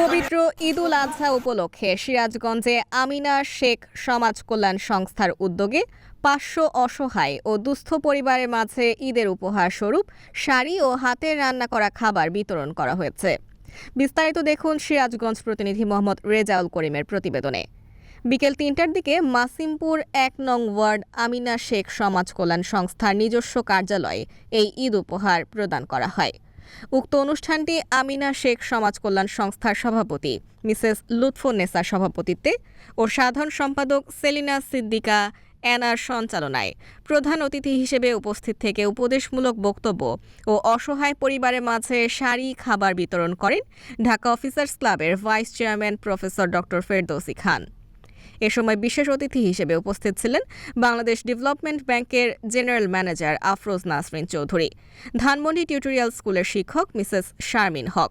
পবিত্র ঈদ উল আজহা উপলক্ষে সিরাজগঞ্জে আমিনা শেখ সমাজ কল্যাণ সংস্থার উদ্যোগে পাঁচশো অসহায় ও দুস্থ পরিবারের মাঝে ঈদের উপহার স্বরূপ শাড়ি ও হাতের রান্না করা খাবার বিতরণ করা হয়েছে। বিস্তারিত দেখুন সিরাজগঞ্জ প্রতিনিধি মোহাম্মদ রেজাউল করিমের প্রতিবেদনে। বিকেল তিনটার দিকে মাসিমপুর এক নং ওয়ার্ড আমিনা শেখ সমাজ কল্যাণ সংস্থার নিজস্ব কার্যালয়ে এই ঈদ উপহার প্রদান করা হয়। উক্ত অনুষ্ঠানটি আমিনা শেখ সমাজ কল্যাণ সংস্থার সভাপতি, মিসেস লুৎফুন্নেসার সভাপতিত্বে ও সাধারণ সম্পাদক সেলিনা সিদ্দিকা অ্যানার সঞ্চালনায় প্রধান অতিথি হিসেবে উপস্থিত থেকে উপদেশমূলক বক্তব্য ও অসহায় পরিবারের মাঝে শাড়ি খাবার বিতরণ করেন ঢাকা অফিসার্স ক্লাবের vice chairman professor doctor Ferdousi Khan. এ সময় বিশেষ অতিথি হিসেবে উপস্থিত ছিলেন বাংলাদেশ ডেভেলপমেন্ট ব্যাংকের general manager Afroz Nasrin Chowdhury, Dhanmondi tutorial স্কুলের শিক্ষক মিসেস শারমিন হক।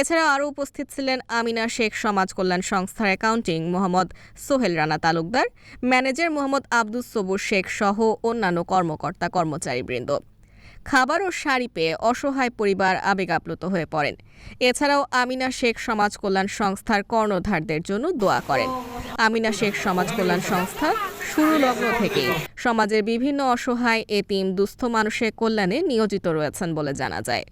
এছাড়া আরও উপস্থিত ছিলেন আমিনা শেখ সমাজ কল্যাণ সংস্থার অ্যাকাউন্টিং মোহাম্মদ সোহেল রানা তালুকদার, ম্যানেজার মোহাম্মদ আব্দুস সবুর শেখ সহ অন্যান্য কর্মকর্তা কর্মচারীবৃন্দ। খাবার ও শাড়ি পেয়ে অসহায় পরিবার আবেগ আপ্লুত হয়ে পড়েন। এছাড়াও আমিনা শেখ সমাজ কল্যাণ সংস্থার কর্ণধারদের জন্য দোয়া করেন। আমিনা শেখ সমাজ কল্যাণ সংস্থা শুরু লগ্ন থেকে। সমাজের বিভিন্ন অসহায়, এতিম, দুস্থ মানুষের কল্যাণে নিয়োজিত রয়েছেন বলে জানা যায়।